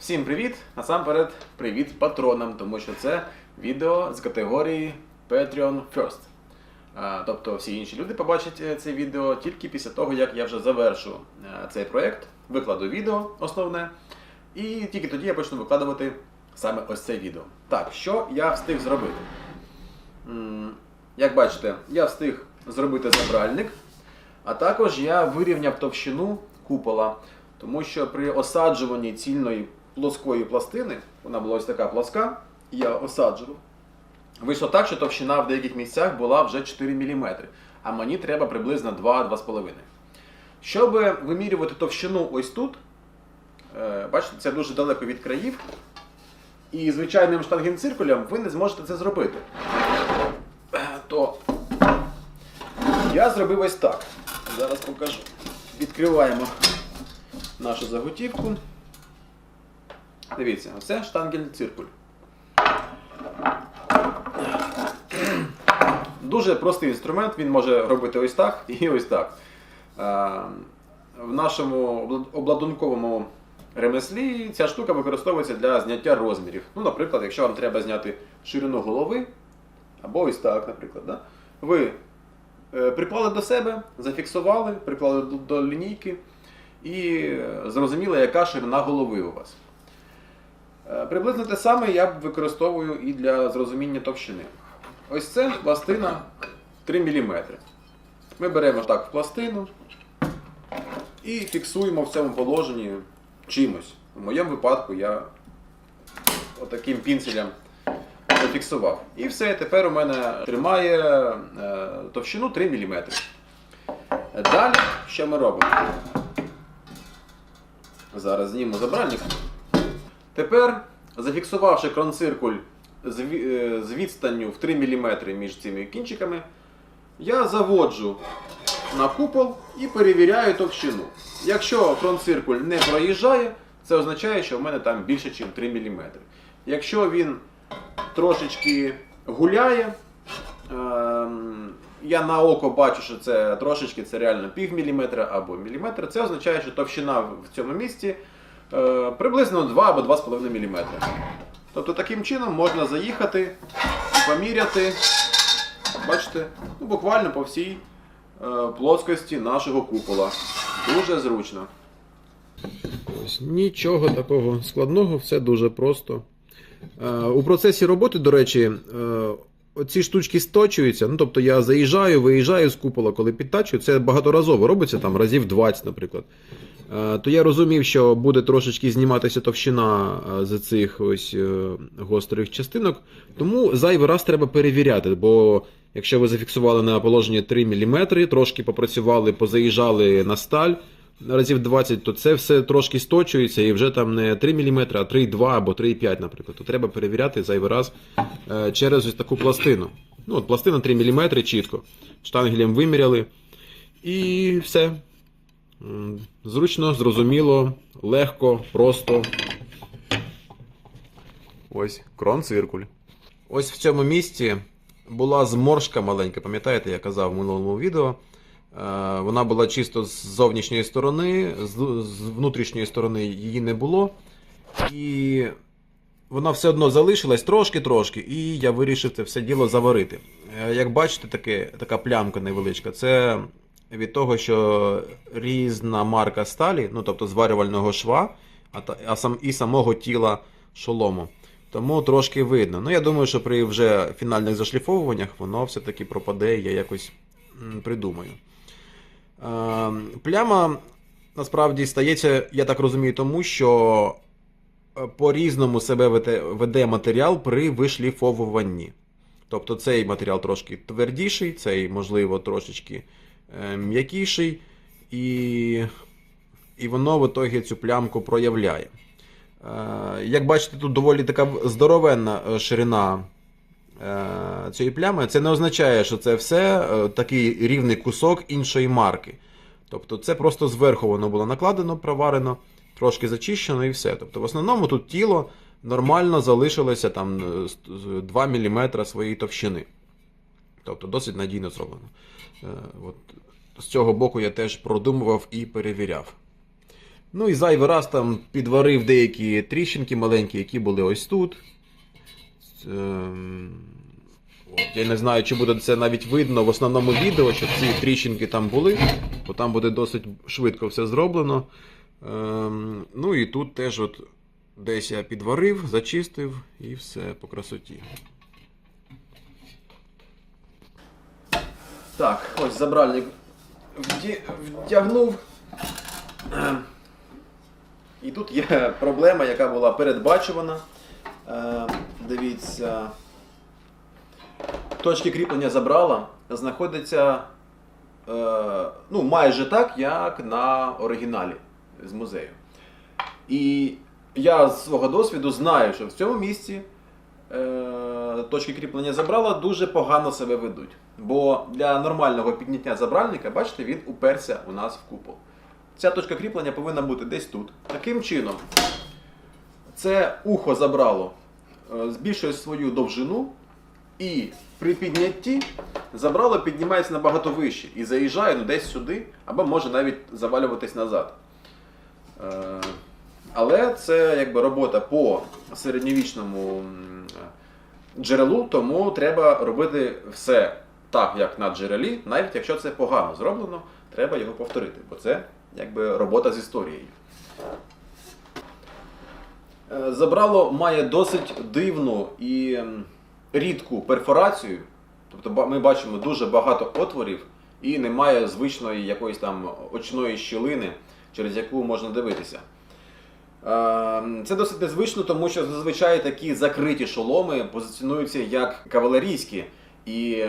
Всім привіт! Насамперед, привіт патронам, тому що це відео з категорії Patreon First. Тобто всі інші люди побачать е, це відео тільки після того, як я вже завершу е, цей проєкт, викладу відео основне, і тільки тоді я почну викладувати саме ось це відео. Так, що я встиг зробити? Як бачите, я встиг зробити забральник, а також я вирівняв товщину купола, тому що при осаджуванні цільної плоскої пластини, вона була ось така плоска, я осаджував. Вийшло так, що товщина в деяких місцях була вже 4 мм, а мені треба приблизно 2-2,5. Щоб вимірювати товщину ось тут, е, бачите, це дуже далеко від країв. І звичайним штангенциркулем ви не зможете це зробити. Е, То я зробив ось так. Зараз покажу. Відкриваємо нашу заготівку. Дивіться, оце штангель-циркуль. Дуже простий інструмент, він може робити ось так і ось так. Е, В нашому обладунковому ремеслі ця штука використовується для зняття розмірів. Ну, наприклад, якщо вам треба зняти ширину голови, або ось так, наприклад. Да? Ви е, приклали до себе, зафіксували, приклали до, лінійки і е, зрозуміли, яка ширина голови у вас. Е, Приблизно те саме я використовую і для зрозуміння товщини. Ось це пластина 3 мм. Ми беремо так в пластину і фіксуємо в цьому положенні чимось. У моєму випадку я отаким пінцелем зафіксував. І все, тепер у мене тримає е, товщину 3 мм. Далі, що ми робимо? Зараз зніму забральник. Тепер, зафіксувавши кронциркуль з е, відстанню в 3 мм між цими кінчиками, я заводжу на купол і перевіряю товщину. Якщо кронциркуль не проїжджає, це означає, що в мене там більше, ніж 3 мм. Якщо він трошечки гуляє, ем, я на око бачу, що це трошечки це реально пів міліметра або міліметр, це означає, що товщина в цьому місці приблизно 2 або 2,5 мм. Тобто таким чином можна заїхати поміряти, бачите, ну, буквально по всій е, плоскості нашого купола. Дуже зручно. Ось нічого такого складного, все дуже просто. Е, У процесі роботи, до речі, е, оці штучки сточуються. Ну, тобто я заїжджаю, виїжджаю з купола, коли підтачую. Це багаторазово робиться, там разів 20, наприклад. Е, То я розумів, що буде трошечки зніматися товщина е, з цих ось е, гострих частинок. Тому зайвий раз треба перевіряти. Бо якщо ви зафіксували на положенні 3 мм, трошки попрацювали, позаїжджали на сталь разів 20, то це все трошки сточується і вже там не 3 мм, а 3,2 або 3,5, наприклад. То треба перевіряти зайвий раз е, через ось таку пластину. Ну, от пластина 3 мм чітко. Штангелем виміряли. І все. Зручно, зрозуміло, легко, просто. Ось крон-циркуль. Ось в цьому місці була зморшка маленька, пам'ятаєте, я казав в минулому відео. Е, Вона була чисто з зовнішньої сторони, з внутрішньої сторони її не було. І вона все одно залишилась трошки-трошки, і я вирішив це все діло заварити. Е, Як бачите, таке, така плямка невеличка, це від того, що різна марка сталі, ну тобто зварювального шва, а сам, і самого тіла шолому. Тому трошки видно. Ну, я думаю, що при вже фінальних зашліфовуваннях воно все-таки пропаде, я якось придумаю. Е, Пляма насправді стається, я так розумію, тому що е, по-різному себе веде, матеріал при вишліфовуванні. Тобто цей матеріал трошки твердіший, цей, можливо, трошечки е, м'якіший, і, і воно в ітогі цю плямку проявляє. Е, Як бачите, тут доволі така здоровенна ширина цієї плями. Це не означає, що це все е, такий рівний кусок іншої марки. Тобто це просто зверху воно було накладено, проварено, трошки зачищено і все. Тобто, в основному тут тіло нормально залишилося там е, з- з 2 мм своєї товщини. Тобто досить надійно зроблено. Е, От, з цього боку я теж продумував і перевіряв. Ну і зайвий раз там підварив деякі тріщинки маленькі, які були ось тут. Ем, я не знаю, чи буде це навіть видно в основному відео, що ці тріщинки там були, бо там буде досить швидко все зроблено. Ем, ну і тут теж от десь я підварив, зачистив і все по красоті. Так, ось забральник вдягнув. Ем, І тут є проблема, яка була передбачувана. Е, Дивіться. Точки кріплення забрала знаходяться е, ну, майже так, як на оригіналі з музею. І я з свого досвіду знаю, що в цьому місці е, точки кріплення забрала дуже погано себе ведуть. Бо для нормального підняття забральника, бачите, він уперся у нас в купол. Ця точка кріплення повинна бути десь тут. Таким чином, це ухо забрало, е, збільшує свою довжину, і при піднятті забрало піднімається набагато вище і заїжджає ну, десь сюди, або може навіть завалюватись назад. Е, Але це якби робота по середньовічному джерелу, тому треба робити все так, як на джерелі, навіть якщо це погано зроблено, треба його повторити, бо це якби робота з історією. Е, Забрало має досить дивну і рідку перфорацію. Тобто ми бачимо дуже багато отворів і немає звичної якоїсь там очної щілини, через яку можна дивитися. Е, Це досить незвично, тому що зазвичай такі закриті шоломи позиціонуються як кавалерійські. І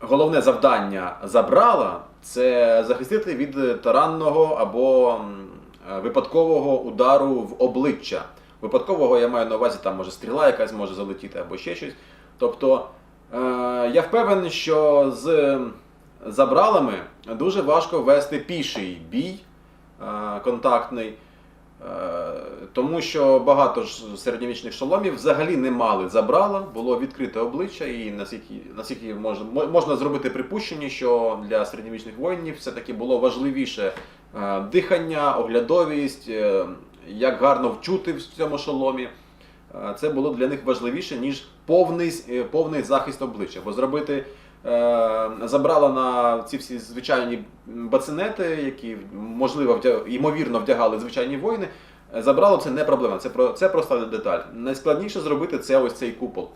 головне завдання забрала це захистити від таранного або е, випадкового удару в обличчя. Випадкового я маю на увазі, там може стріла якась може залетіти або ще щось. Тобто е, я впевнений, що з забралами дуже важко вести піший бій е, контактний. Е, Тому що багато ж середньовічних шоломів взагалі не мали забрала, було відкрите обличчя, і наскільки, наскільки можна, можна зробити припущення, що для середньовічних воїнів все-таки було важливіше е, дихання, оглядовість, е, як гарно вчути в цьому шоломі. Е, Це було для них важливіше, ніж повний, е, повний захист обличчя. Бо зробити е, забрала на ці всі звичайні бацинети, які можливо ймовірно вдягали звичайні воїни. Забрало це не проблема, це, про, це проста деталь. Найскладніше зробити це ось цей купол.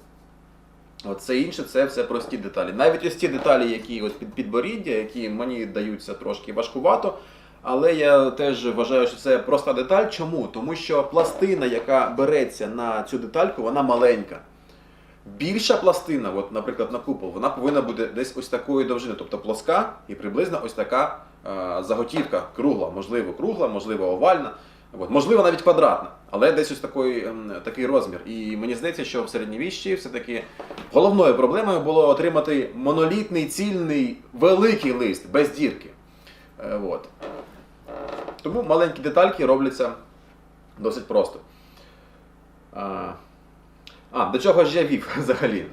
От Це інше, це все прості деталі. Навіть ось ті деталі, які от під підборіддя, які мені даються трошки важкувато. Але я теж вважаю, що це проста деталь. Чому? Тому що пластина, яка береться на цю детальку, вона маленька. Більша пластина, от, наприклад, на купол, вона повинна бути десь ось такої довжини, тобто плоска і приблизно ось така е, заготівка, кругла, можливо, кругла, можливо, овальна, от, можливо, навіть квадратна, але десь ось такий, ем, такий розмір. І мені здається, що в середньовіччі все-таки головною проблемою було отримати монолітний, цільний, великий лист без дірки. Е, от. Тому маленькі детальки робляться досить просто. А, а, до чого ж я вів взагалі?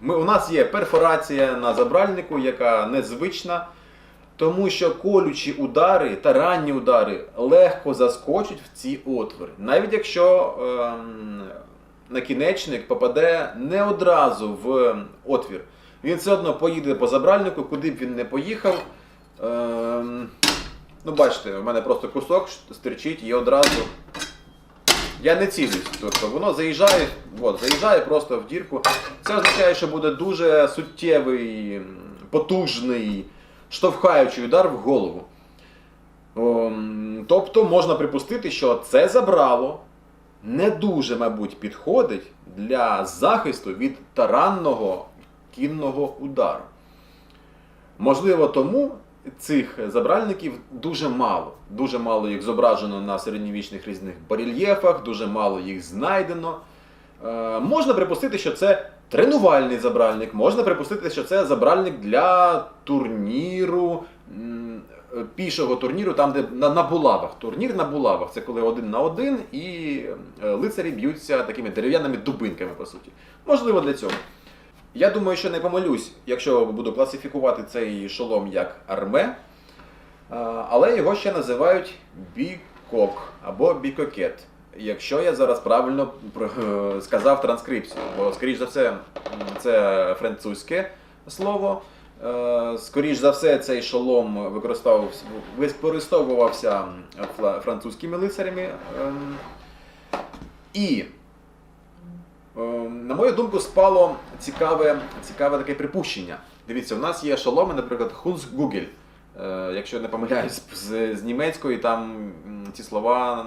Ми, у нас є перфорація на забральнику, яка незвична, тому що колючі удари та ранні удари легко заскочать в ці отвори. Навіть якщо ем, накінечник попаде не одразу в отвір, він все одно поїде по забральнику, куди б він не поїхав. Ем, ну, бачите, у мене просто кусок стирчить і одразу я не цілюсь. Тобто воно заїжджає, от, заїжджає просто в дірку. Це означає, що буде дуже суттєвий, потужний, штовхаючий удар в голову. Тобто можна припустити, що це забрало не дуже, мабуть, підходить для захисту від таранного кінного удару. Можливо, тому цих забральників дуже мало. Дуже мало їх зображено на середньовічних різних барельєфах, дуже мало їх знайдено. Е, можна припустити, що це тренувальний забральник, можна припустити, що це забральник для турніру, е, пішого турніру, там, де на, на булавах. Турнір на булавах це коли один на один і е, лицарі б'ються такими дерев'яними дубинками, по суті. Можливо, для цього. Я думаю, що не помилюсь, якщо буду класифікувати цей шолом як арме, але його ще називають бікок або бікокет. Якщо я зараз правильно е, сказав транскрипцію, бо, скоріш за все, це французьке слово. Е, Скоріш за все, цей шолом використовувався, французькими лицарями. ем, І, на мою думку, спало цікаве, цікаве таке припущення. Дивіться, у нас є шоломи, наприклад, Хунсгугель. Е, Якщо не помиляюсь з, з німецької, там ці слова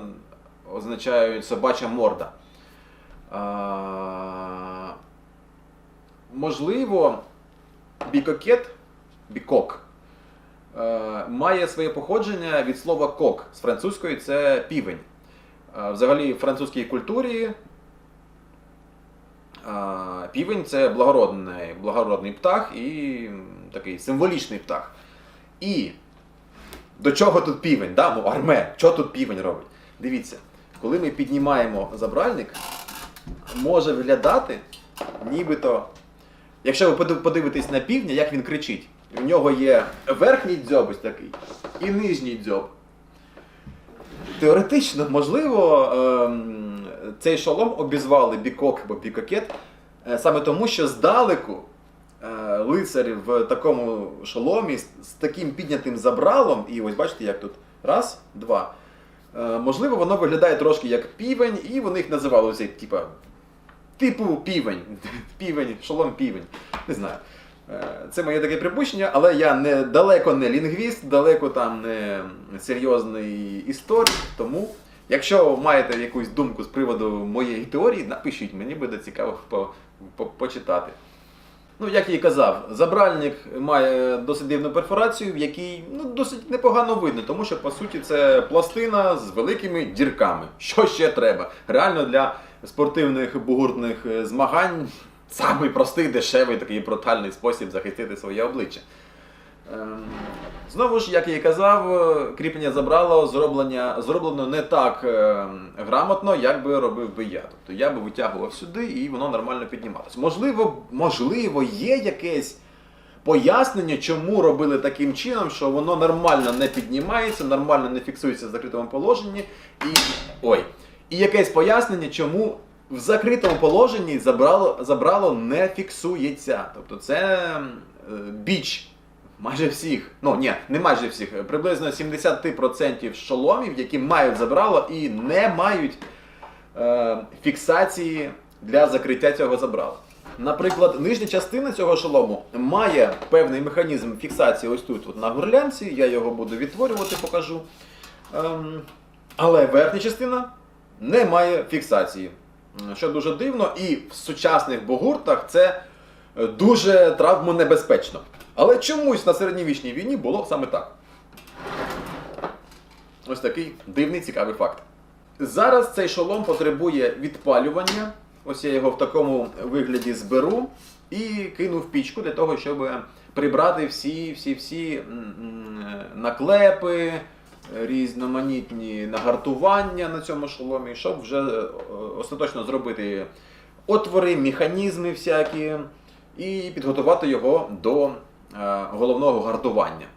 означають собача морда. А, можливо, бікокет, бікок, е, має своє походження від слова кок. З французької це півень. Е, Взагалі, в французькій культурі е, півень це благородний, благородний птах і такий символічний птах. І до чого тут півень? Да? Ну, арме, що тут півень робить? Дивіться, коли ми піднімаємо забральник, може виглядати, нібито. Якщо ви подивитесь на півня, як він кричить, в нього є верхній дзьоб ось такий і нижній дзьоб. Теоретично, можливо, ем, цей шолом обізвали бікок або бікокет е, саме тому, що здалеку е, лицар в такому шоломі з, таким піднятим забралом, і ось бачите, як тут раз, два. Е, можливо, воно виглядає трошки як півень, і вони їх називали цей, типа, типу півень. Півень, шолом півень. Не знаю. Це моє таке припущення, але я не далеко не лінгвіст, далеко там не серйозний історик. Тому, якщо маєте якусь думку з приводу моєї теорії, напишіть, мені буде цікаво по, по, почитати. Ну, як я і казав, забральник має досить дивну перфорацію, в якій ну, досить непогано видно, тому що по суті це пластина з великими дірками. Що ще треба? Реально для спортивних бугуртних е, змагань самий простий, дешевий, такий брутальний спосіб захистити своє обличчя. Знову ж, як я і казав, е, кріплення забрало зроблення, зроблено не так е, грамотно, як би робив би я. Тобто я би витягував сюди і воно нормально піднімалось. Можливо, можливо, є якесь пояснення, чому робили таким чином, що воно нормально не піднімається, нормально не фіксується в закритому положенні. І. Ой. І якесь пояснення, чому в закритому положенні забрало, забрало не фіксується. Тобто це е, біч майже всіх, ну ні, не майже всіх, приблизно 70% шоломів, які мають забрало і не мають е, фіксації для закриття цього забрала. Наприклад, нижня частина цього шолому має певний механізм фіксації ось тут, от на горлянці. Я його буду відтворювати, покажу. Ем, але верхня частина не має фіксації. Що дуже дивно, і в сучасних богуртах це е, дуже травмонебезпечно. Але чомусь на середньовічній війні було саме так. Ось такий дивний цікавий факт. Зараз цей шолом потребує відпалювання. Ось я його в такому вигляді зберу і кину в пічку для того, щоб прибрати всі, всі, всі м, м, наклепи, різноманітні нагартування на цьому шоломі, щоб вже е, остаточно зробити отвори, механізми всякі і підготувати його до головного гартування.